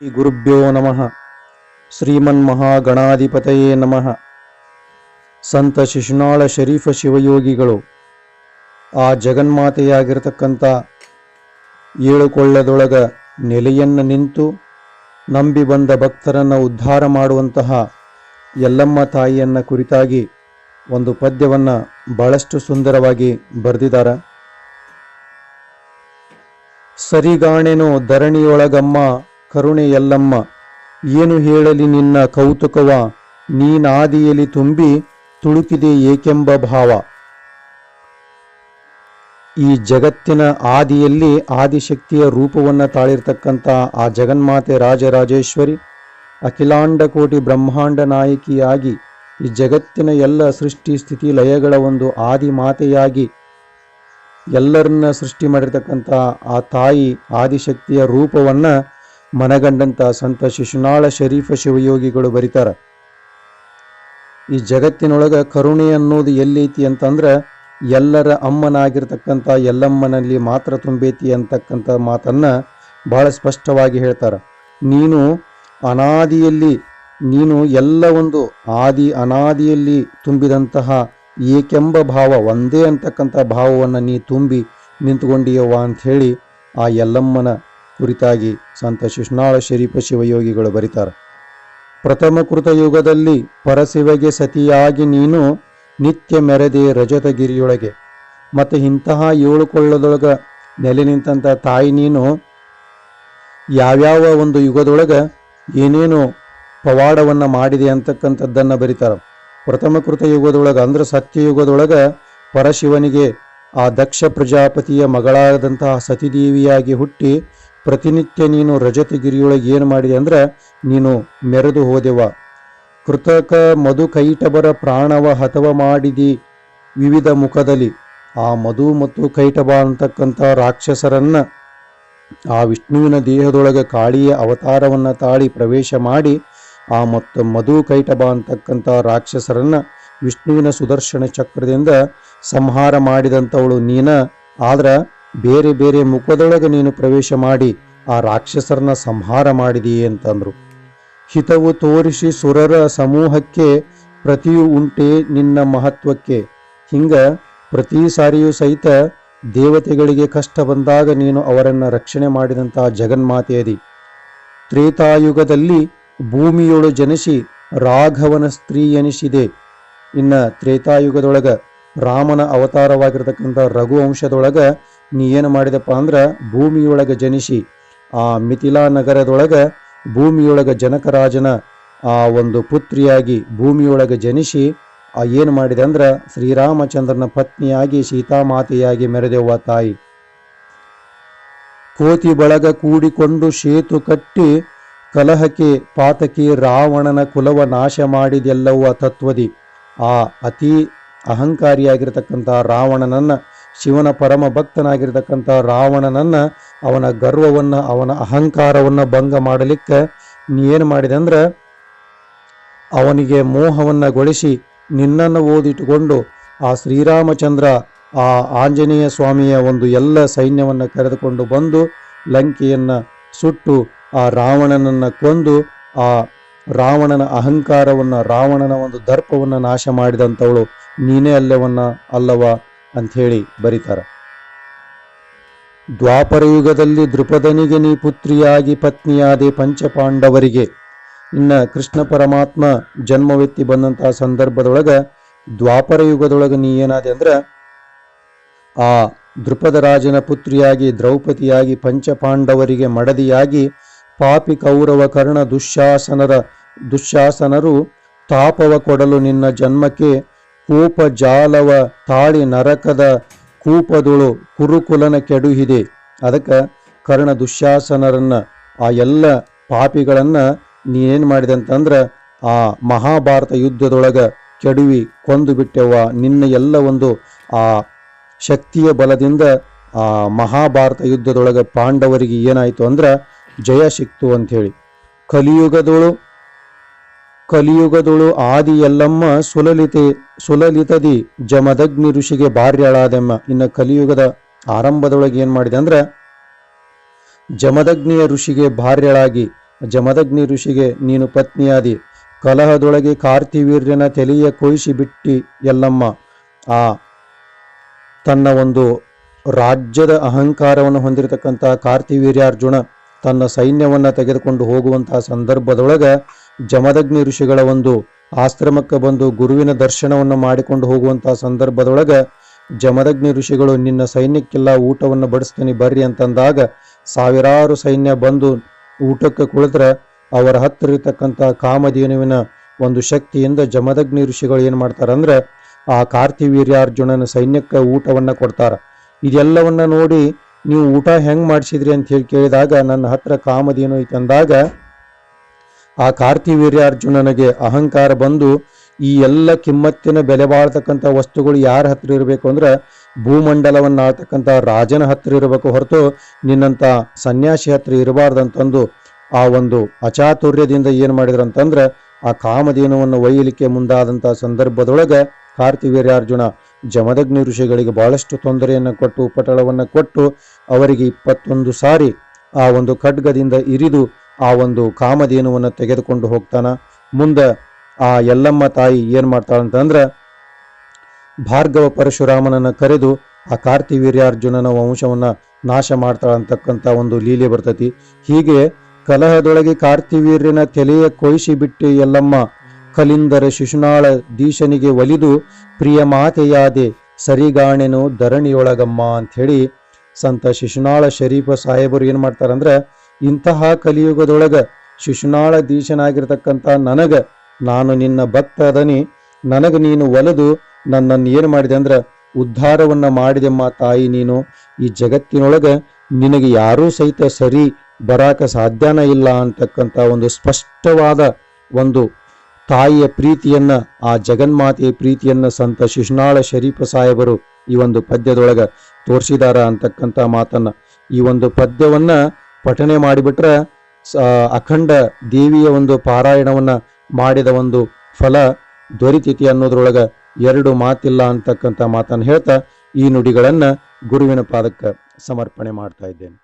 ಗುರುಭ್ಯೋ ನಮಃ ಶ್ರೀಮನ್ಮಹಾಗಣಾಧಿಪತಯೇ ನಮಃ ಸಂತ ಶಿಶುನಾಳ ಶರೀಫ ಶಿವಯೋಗಿಗಳು ಆ ಜಗನ್ಮಾತೆಯಾಗಿರತಕ್ಕಂಥ ಏಳುಕೊಳ್ಳದೊಳಗ ನೆಲೆಯನ್ನು ನಿಂತು ನಂಬಿ ಬಂದ ಭಕ್ತರನ್ನು ಉದ್ಧಾರ ಮಾಡುವಂತಹ ಯಲ್ಲಮ್ಮ ತಾಯಿಯನ್ನ ಕುರಿತಾಗಿ ಒಂದು ಪದ್ಯವನ್ನು ಬಹಳಷ್ಟು ಸುಂದರವಾಗಿ ಬರೆದಿದ್ದಾರೆ ಸರಿಗಾಣೆನೋ ಧರಣಿಯೊಳಗಮ್ಮ ಕರುಣೆ ಎಲ್ಲಮ್ಮ, ಏನು ಹೇಳಲಿ ನಿನ್ನ ಕೌತುಕವ? ನೀನಾದಿಯಲ್ಲಿ ತುಂಬಿ ತುಳುಕಿದೆ ಏಕೆಂಬ ಭಾವ. ಈ ಜಗತ್ತಿನ ಆದಿಯಲ್ಲಿ ಆದಿಶಕ್ತಿಯ ರೂಪವನ್ನು ತಾಳಿರ್ತಕ್ಕಂಥ ಆ ಜಗನ್ಮಾತೆ ರಾಜರಾಜೇಶ್ವರಿ ಅಖಿಲಾಂಡ ಕೋಟಿ ಬ್ರಹ್ಮಾಂಡ ನಾಯಕಿಯಾಗಿ ಈ ಜಗತ್ತಿನ ಎಲ್ಲ ಸೃಷ್ಟಿ ಸ್ಥಿತಿ ಲಯಗಳ ಒಂದು ಆದಿ ಮಾತೆಯಾಗಿ ಎಲ್ಲರನ್ನ ಸೃಷ್ಟಿ ಮಾಡಿರ್ತಕ್ಕಂಥ ಆ ತಾಯಿ ಆದಿಶಕ್ತಿಯ ರೂಪವನ್ನ ಮನಗಂಡಂತ ಸಂತ ಶಿಶುನಾಳ ಶರೀಫ ಶಿವಯೋಗಿಗಳು ಬರೀತಾರ. ಈ ಜಗತ್ತಿನೊಳಗ ಕರುಣೆ ಅನ್ನೋದು ಎಲ್ಲೈತಿ ಅಂತಂದ್ರೆ ಎಲ್ಲರ ಅಮ್ಮನಾಗಿರ್ತಕ್ಕಂಥ ಎಲ್ಲಮ್ಮನಲ್ಲಿ ಮಾತ್ರ ತುಂಬೈತಿ ಅಂತಕ್ಕಂಥ ಮಾತನ್ನ ಬಹಳ ಸ್ಪಷ್ಟವಾಗಿ ಹೇಳ್ತಾರ. ನೀನು ಅನಾದಿಯಲ್ಲಿ, ನೀನು ಎಲ್ಲ ಒಂದು ಆದಿ ಅನಾದಿಯಲ್ಲಿ ತುಂಬಿದಂತಹ ಏಕೆಂಬ ಭಾವ, ಒಂದೇ ಅಂತಕ್ಕಂಥ ಭಾವವನ್ನು ನೀ ತುಂಬಿ ನಿಂತುಕೊಂಡಿಯವ್ವ ಅಂತ ಹೇಳಿ ಆ ಯಲ್ಲಮ್ಮನ ಕುರಿತಾಗಿ ಸಂತ ಶಿಷ್ಣಾಳ ಶರೀಫ ಶಿವಯೋಗಿಗಳು ಬರೀತಾರೆ. ಪ್ರಥಮ ಕೃತ ಯುಗದಲ್ಲಿ ಪರಶಿವಗೆ ಸತಿಯಾಗಿ ನೀನು ನಿತ್ಯ ಮೆರೆದೆ ರಜತಗಿರಿಯೊಳಗೆ. ಮತ್ತು ಇಂತಹ ಏಳು ಕೊಳ್ಳದೊಳಗ ನೆಲೆ ನಿಂತಂಥ ತಾಯಿ ನೀನು ಯಾವ್ಯಾವ ಒಂದು ಯುಗದೊಳಗೆ ಏನೇನು ಪವಾಡವನ್ನು ಮಾಡಿದೆ ಅಂತಕ್ಕಂಥದ್ದನ್ನು ಬರೀತಾರೆ. ಪ್ರಥಮ ಕೃತ ಯುಗದೊಳಗೆ ಅಂದ್ರೆ ಸತ್ಯಯುಗದೊಳಗೆ ಪರಶಿವನಿಗೆ ಆ ದಕ್ಷ ಪ್ರಜಾಪತಿಯ ಮಗಳಾದಂತಹ ಸತಿದೇವಿಯಾಗಿ ಹುಟ್ಟಿ ಪ್ರತಿನಿತ್ಯ ನೀನು ರಜತಗಿರಿಯೊಳಗೆ ಏನು ಮಾಡಿದೆ ಅಂದ್ರೆ ನೀನು ಮೆರೆದು ಹೋದೆವ. ಕೃತಕ ಮಧು ಕೈಟಬರ ಪ್ರಾಣವ ಹತವ ಮಾಡಿದಿ ವಿವಿಧ ಮುಖದಲ್ಲಿ. ಆ ಮಧು ಮತ್ತು ಕೈಟಬ ಅಂತಕ್ಕಂಥ ರಾಕ್ಷಸರನ್ನ ಆ ವಿಷ್ಣುವಿನ ದೇಹದೊಳಗೆ ಕಾಳಿಯ ಅವತಾರವನ್ನ ತಾಳಿ ಪ್ರವೇಶ ಮಾಡಿ ಆ ಮತ್ತು ಮಧು ಕೈಟಬ ಅಂತಕ್ಕಂಥ ರಾಕ್ಷಸರನ್ನ ವಿಷ್ಣುವಿನ ಸುದರ್ಶನ ಚಕ್ರದಿಂದ ಸಂಹಾರ ಮಾಡಿದಂಥವಳು ನೀನ. ಆದ್ರ ಬೇರೆ ಬೇರೆ ಮುಖದೊಳಗೆ ನೀನು ಪ್ರವೇಶ ಮಾಡಿ ಆ ರಾಕ್ಷಸರನ್ನ ಸಂಹಾರ ಮಾಡಿದೀಯೇ ಅಂತಂದ್ರು. ಹಿತವು ತೋರಿಸಿ ಸುರರ ಸಮೂಹಕ್ಕೆ ಪ್ರತಿಯು ಉಂಟೆ ನಿನ್ನ ಮಹತ್ವಕ್ಕೆ. ಹಿಂಗ ಪ್ರತಿ ಸಾರಿಯೂ ಸಹಿತ ದೇವತೆಗಳಿಗೆ ಕಷ್ಟ ಬಂದಾಗ ನೀನು ಅವರನ್ನು ರಕ್ಷಣೆ ಮಾಡಿದಂತಹ ಜಗನ್ಮಾತೆಯದಿ. ತ್ರೇತಾಯುಗದಲ್ಲಿ ಭೂಮಿಯೊಳು ಜನಿಸಿ ರಾಘವನ ಸ್ತ್ರೀ ಎನಿಸಿದೆ. ಇನ್ನ ತ್ರೇತಾಯುಗದೊಳಗ ರಾಮನ ಅವತಾರವಾಗಿರತಕ್ಕಂಥ ರಘು ವಂಶದೊಳಗ ನೀ ಏನು ಮಾಡಿದಪ್ಪ ಅಂದ್ರೆ ಭೂಮಿಯೊಳಗೆ ಜನಿಸಿ ಆ ಮಿಥಿಲಾ ನಗರದೊಳಗೆ ಭೂಮಿಯೊಳಗೆ ಜನಕರಾಜನ ಆ ಒಂದು ಪುತ್ರಿಯಾಗಿ ಭೂಮಿಯೊಳಗೆ ಜನಿಸಿ ಆ ಏನು ಮಾಡಿದೆ ಅಂದ್ರೆ ಶ್ರೀರಾಮಚಂದ್ರನ ಪತ್ನಿಯಾಗಿ ಸೀತಾಮಾತೆಯಾಗಿ ಮೆರೆದೆವ್ವ ತಾಯಿ. ಕೋತಿ ಬಳಗ ಕೂಡಿಕೊಂಡು ಸೇತು ಕಟ್ಟಿ ಕಲಹಕ್ಕೆ ಪಾತಕಿ ರಾವಣನ ಕುಲವ ನಾಶ ಮಾಡಿದೆಲ್ಲವ ತತ್ವದಿ. ಆ ಅತಿ ಅಹಂಕಾರಿಯಾಗಿರ್ತಕ್ಕಂಥ ರಾವಣನನ್ನ ಶಿವನ ಪರಮ ಭಕ್ತನಾಗಿರ್ತಕ್ಕಂಥ ರಾವಣನನ್ನ ಅವನ ಗರ್ವವನ್ನ, ಅವನ ಅಹಂಕಾರವನ್ನ ಭಂಗ ಮಾಡಲಿಕ್ಕೆ ನೀ ಏನು ಮಾಡಿದೆ ಅಂದ್ರೆ, ಅವನಿಗೆ ಮೋಹವನ್ನು ಗೊಳಿಸಿ ನಿನ್ನನ್ನು ಓದಿಟ್ಟುಕೊಂಡು ಆ ಶ್ರೀರಾಮಚಂದ್ರ, ಆ ಆಂಜನೇಯ ಸ್ವಾಮಿಯ ಒಂದು ಎಲ್ಲ ಸೈನ್ಯವನ್ನು ಕರೆದುಕೊಂಡು ಬಂದು ಲಂಕೆಯನ್ನು ಸುಟ್ಟು ಆ ರಾವಣನನ್ನು ಕೊಂದು ಆ ರಾವಣನ ಅಹಂಕಾರವನ್ನು, ರಾವಣನ ಒಂದು ದರ್ಪವನ್ನು ನಾಶ ಮಾಡಿದಂಥವಳು ನೀನೇ ಅಲ್ಲವನ್ನ ಅಲ್ಲವ? ಅಂಥೇಳಿ ಬರೀತಾರ. ದ್ವಾಪರ ಯುಗದಲ್ಲಿ ದೃಪದನಿಗೆ ನೀ ಪುತ್ರಿಯಾಗಿ ಪತ್ನಿಯಾದೆ ಪಂಚಪಾಂಡವರಿಗೆ. ಇನ್ನ ಕೃಷ್ಣ ಪರಮಾತ್ಮ ಜನ್ಮವೆತ್ತಿ ಬಂದಂತಹ ಸಂದರ್ಭದೊಳಗೆ ದ್ವಾಪರ ಯುಗದೊಳಗೆ ನೀ ಏನಾದೆ ಅಂದ್ರ ಆ ದೃಪದ ರಾಜನ ಪುತ್ರಿಯಾಗಿ ದ್ರೌಪದಿಯಾಗಿ ಪಂಚಪಾಂಡವರಿಗೆ ಮಡದಿಯಾಗಿ ಪಾಪಿ ಕೌರವ ಕರ್ಣ ದುಶ್ಯಾಸನರ ದುಶ್ಯಾಸನರು ತಾಪವ ಕೊಡಲು ನಿನ್ನ ಜನ್ಮಕ್ಕೆ ಕೂಪ ಜಾಲವ ತಾಳಿ ನರಕದ ಕೂಪದೊಳು ಕುರುಕುಲನ ಕೆಡುಹಿದೆ. ಅದಕ್ಕೆ ಕರ್ಣ ದುಶ್ಯಾಸನರನ್ನ ಆ ಎಲ್ಲ ಪಾಪಿಗಳನ್ನ ನೀನೇನು ಮಾಡಿದೆ ಅಂತಂದ್ರೆ ಆ ಮಹಾಭಾರತ ಯುದ್ಧದೊಳಗ ಕೆಡುವಿ ಕೊಂದು ಬಿಟ್ಟೆವ್ವ. ನಿನ್ನ ಎಲ್ಲ ಒಂದು ಆ ಶಕ್ತಿಯ ಬಲದಿಂದ ಆ ಮಹಾಭಾರತ ಯುದ್ಧದೊಳಗ ಪಾಂಡವರಿಗೆ ಏನಾಯಿತು ಅಂದ್ರೆ ಜಯ ಸಿಕ್ತು ಅಂಥೇಳಿ. ಕಲಿಯುಗದೊಳು ಕಲಿಯುಗದೊಳು ಆದಿ ಎಲ್ಲಮ್ಮ ಸುಲಲಿತೆ, ಸುಲಲಿತದಿ ಜಮದಗ್ನಿ ಋಷಿಗೆ ಭಾರ್ಯಳಾದೆಮ್ಮ. ಇನ್ನು ಕಲಿಯುಗದ ಆರಂಭದೊಳಗೆ ಏನು ಮಾಡಿದೆ ಅಂದ್ರೆ, ಜಮದಗ್ನಿಯ ಋಷಿಗೆ ಭಾರ್ಯಳಾಗಿ, ಜಮದಗ್ನಿ ಋಷಿಗೆ ನೀನು ಪತ್ನಿಯಾದಿ, ಕಲಹದೊಳಗೆ ಕಾರ್ತಿವೀರ್ಯನ ತೆಲೆಯ ಕೊಯ್ಸಿ ಬಿಟ್ಟಿ ಎಲ್ಲಮ್ಮ ಆ ತನ್ನ ಒಂದು ರಾಜ್ಯದ ಅಹಂಕಾರವನ್ನು ಹೊಂದಿರತಕ್ಕಂಥ ಕಾರ್ತಿವೀರ್ಯಾರ್ಜುನ ತನ್ನ ಸೈನ್ಯವನ್ನ ತೆಗೆದುಕೊಂಡು ಹೋಗುವಂತಹ ಸಂದರ್ಭದೊಳಗ ಜಮದಗ್ನಿ ಋಷಿಗಳ ಒಂದು ಆಶ್ರಮಕ್ಕೆ ಬಂದು ಗುರುವಿನ ದರ್ಶನವನ್ನು ಮಾಡಿಕೊಂಡು ಹೋಗುವಂತಹ ಸಂದರ್ಭದೊಳಗ ಜಮದಗ್ನಿ ಋಷಿಗಳು, ನಿನ್ನ ಸೈನ್ಯಕ್ಕೆಲ್ಲ ಊಟವನ್ನು ಬಡಿಸ್ತೀನಿ, ಬರ್ರಿ ಅಂತಂದಾಗ ಸಾವಿರಾರು ಸೈನ್ಯ ಬಂದು ಊಟಕ್ಕೆ ಕುಳಿದ್ರೆ ಅವರ ಹತ್ತಿರ ಇರತಕ್ಕಂಥ ಕಾಮಧೇನುವಿನ ಒಂದು ಶಕ್ತಿಯಿಂದ ಜಮದಗ್ನಿ ಋಷಿಗಳು ಏನ್ ಮಾಡ್ತಾರಂದ್ರೆ ಆ ಕಾರ್ತಿವೀರ್ಯಾರ್ಜುನನ ಸೈನ್ಯಕ್ಕೆ ಊಟವನ್ನ ಕೊಡ್ತಾರ. ಇದೆಲ್ಲವನ್ನ ನೋಡಿ ನೀವು ಊಟ ಹೆಂಗ್ ಮಾಡಿಸಿದ್ರಿ ಅಂತ ಹೇಳಿ ಕೇಳಿದಾಗ ನನ್ನ ಹತ್ರ ಕಾಮಧೇನು ಐತೆ ಅಂದಾಗ ಆ ಕಾರ್ತಿವೀರ್ಯಾರ್ಜುನನಿಗೆ ಅಹಂಕಾರ ಬಂದು ಈ ಎಲ್ಲ ಕಿಮ್ಮತ್ತಿನ ಬೆಲೆ ಬಾಳ್ತಕ್ಕಂಥ ವಸ್ತುಗಳು ಯಾರ ಹತ್ರ ಇರಬೇಕು ಅಂದ್ರೆ ಭೂಮಂಡಲವನ್ನು ಆಳ್ತಕ್ಕಂಥ ರಾಜನ ಹತ್ರ ಇರಬೇಕು ಹೊರತು ನಿನ್ನಂಥ ಸನ್ಯಾಸಿ ಹತ್ರ ಇರಬಾರ್ದಂತಂದು ಆ ಒಂದು ಅಚಾತುರ್ಯದಿಂದ ಏನು ಮಾಡಿದ್ರು ಅಂತಂದ್ರೆ ಆ ಕಾಮಧೇನುವನ್ನು ಒಯ್ಯಲಿಕ್ಕೆ ಮುಂದಾದಂಥ ಸಂದರ್ಭದೊಳಗೆ ಕಾರ್ತಿವೀರ್ಯಾರ್ಜುನ ಜಮದಗ್ನಿ ಋಷಿಗಳಿಗೆ ಬಹಳಷ್ಟು ತೊಂದರೆಯನ್ನು ಕೊಟ್ಟು ಉಪಟಳವನ್ನು ಕೊಟ್ಟು ಅವರಿಗೆ ಇಪ್ಪತ್ತೊಂದು ಸಾರಿ ಆ ಒಂದು ಖಡ್ಗದಿಂದ ಇರಿದು ಆ ಒಂದು ಕಾಮಧೇನುವನ್ನು ತೆಗೆದುಕೊಂಡು ಹೋಗ್ತಾನ. ಮುಂದೆ ಆ ಎಲ್ಲಮ್ಮ ತಾಯಿ ಏನ್ ಮಾಡ್ತಾಳಂತಂದ್ರೆ ಭಾರ್ಗವ ಪರಶುರಾಮನನ್ನ ಕರೆದು ಆ ಕಾರ್ತಿವೀರ್ಯಾರ್ಜುನನ ವಂಶವನ್ನ ನಾಶ ಮಾಡ್ತಾಳಂತಕ್ಕಂಥ ಒಂದು ಲೀಲೆ ಬರ್ತತಿ. ಹೀಗೆ ಕಲಹದೊಳಗೆ ಕಾರ್ತಿವೀರ್ಯನ ತಲೆಯ ಕೊಯ್ಸಿ ಬಿಟ್ಟು ಎಲ್ಲಮ್ಮ ಕಲಿಂದರ ಶಿಶುನಾಳ ದೀಶನಿಗೆ ಒಲಿದು, ಪ್ರಿಯ ಮಾತೆಯಾದೆ ಸರಿಗಾಣೆನು ಧರಣಿಯೊಳಗಮ್ಮ ಅಂತ ಹೇಳಿ ಸಂತ ಶಿಶುನಾಳ ಶರೀಫ ಸಾಹೇಬರು ಏನು ಮಾಡ್ತಾರಂದ್ರ ಇಂತಹ ಕಲಿಯುಗದೊಳಗ ಶಿಶುನಾಳ ದೀಶನಾಗಿರ್ತಕ್ಕಂಥ ನನಗ ನಾನು ನಿನ್ನ ಭಕ್ತ ಅದನಿ. ನನಗ ನೀನು ಒಲದು. ನನ್ನನ್ನು ಏನು ಮಾಡಿದೆ ಅಂದ್ರ ಉದ್ಧಾರವನ್ನ ಮಾಡಿದೆಮ್ಮ ತಾಯಿ ನೀನು. ಈ ಜಗತ್ತಿನೊಳಗ ನಿನಗೆ ಯಾರೂ ಸಹಿತ ಸರಿ ಬರಾಕ ಸಾಧ್ಯನ ಇಲ್ಲ ಅಂತಕ್ಕಂಥ ಒಂದು ಸ್ಪಷ್ಟವಾದ ಒಂದು ತಾಯಿಯ ಪ್ರೀತಿಯನ್ನ, ಆ ಜಗನ್ಮಾತೆಯ ಪ್ರೀತಿಯನ್ನ ಸಂತ ಶಿಶುನಾಳ ಶರೀಫ ಸಾಹೇಬರು ಈ ಒಂದು ಪದ್ಯದೊಳಗ ತೋರಿಸಿದಾರ ಅಂತಕ್ಕಂಥ ಮಾತನ್ನ. ಈ ಒಂದು ಪದ್ಯವನ್ನ ಪಠನೆ ಮಾಡಿಬಿಟ್ರೆ ಅಖಂಡ ದೇವಿಯ ಒಂದು ಪಾರಾಯಣವನ್ನ ಮಾಡಿದ ಒಂದು ಫಲ ದೊರಿತೈತಿ ಅನ್ನೋದ್ರೊಳಗೆ ಎರಡು ಮಾತಿಲ್ಲ ಅಂತಕ್ಕಂಥ ಮಾತನ್ನು ಹೇಳ್ತಾ ಈ ನುಡಿಗಳನ್ನು ಗುರುವಿನ ಪಾದಕ್ಕೆ ಸಮರ್ಪಣೆ ಮಾಡ್ತಾ ಇದ್ದೇನೆ.